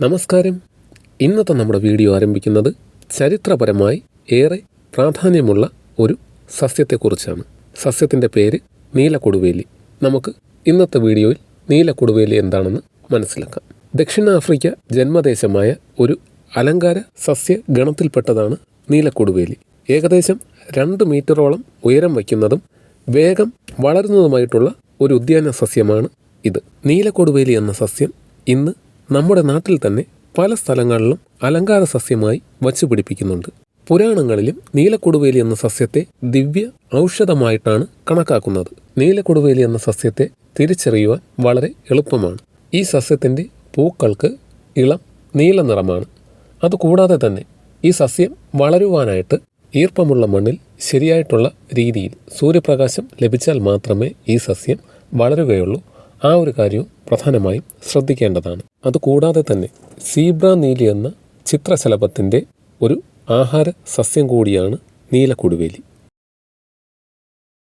നമസ്കാരം. ഇന്നത്തെ നമ്മുടെ വീഡിയോ ആരംഭിക്കുന്നത് ചരിത്രപരമായി ഏറെ പ്രാധാന്യമുള്ള ഒരു സസ്യത്തെക്കുറിച്ചാണ്. സസ്യത്തിന്റെ പേര് നീലക്കൊടുവേലി. നമുക്ക് ഇന്നത്തെ വീഡിയോയിൽ നീലക്കൊടുവേലി എന്താണെന്ന് മനസ്സിലാക്കാം. ദക്ഷിണാഫ്രിക്ക ജന്മദേശമായ ഒരു അലങ്കാര സസ്യ ഗണത്തിൽപ്പെട്ടതാണ് നീലക്കൊടുവേലി. ഏകദേശം രണ്ട് മീറ്ററോളം ഉയരം വയ്ക്കുന്നതും വേഗം വളരുന്നതുമായിട്ടുള്ള ഒരു ഉദ്യാന സസ്യമാണ് ഇത്. നീലക്കൊടുവേലി എന്ന സസ്യം ഇന്ന് നമ്മുടെ നാട്ടിൽ തന്നെ പല സ്ഥലങ്ങളിലും അലങ്കാര സസ്യമായി വച്ചു പിടിപ്പിക്കുന്നുണ്ട്. പുരാണങ്ങളിലും നീലക്കൊടുവേലി എന്ന സസ്യത്തെ ദിവ്യ ഔഷധമായിട്ടാണ് കണക്കാക്കുന്നത്. നീലക്കൊടുവേലി എന്ന സസ്യത്തെ തിരിച്ചറിയുവാൻ വളരെ എളുപ്പമാണ്. ഈ സസ്യത്തിന്റെ പൂക്കൾക്ക് ഇളം നീല നിറമാണ്. അതുകൂടാതെ തന്നെ ഈ സസ്യം വളരുവാനായിട്ട് ഈർപ്പമുള്ള മണ്ണിൽ ശരിയായിട്ടുള്ള രീതിയിൽ സൂര്യപ്രകാശം ലഭിച്ചാൽ മാത്രമേ ഈ സസ്യം വളരുകയുള്ളൂ. ആ ഒരു കാര്യവും പ്രധാനമായും ശ്രദ്ധിക്കേണ്ടതാണ്. അതുകൂടാതെ തന്നെ സീബ്ര നീലി എന്ന ചിത്രശലഭത്തിന്റെ ഒരു ആഹാര സസ്യം കൂടിയാണ് നീലക്കൊടുവേലി.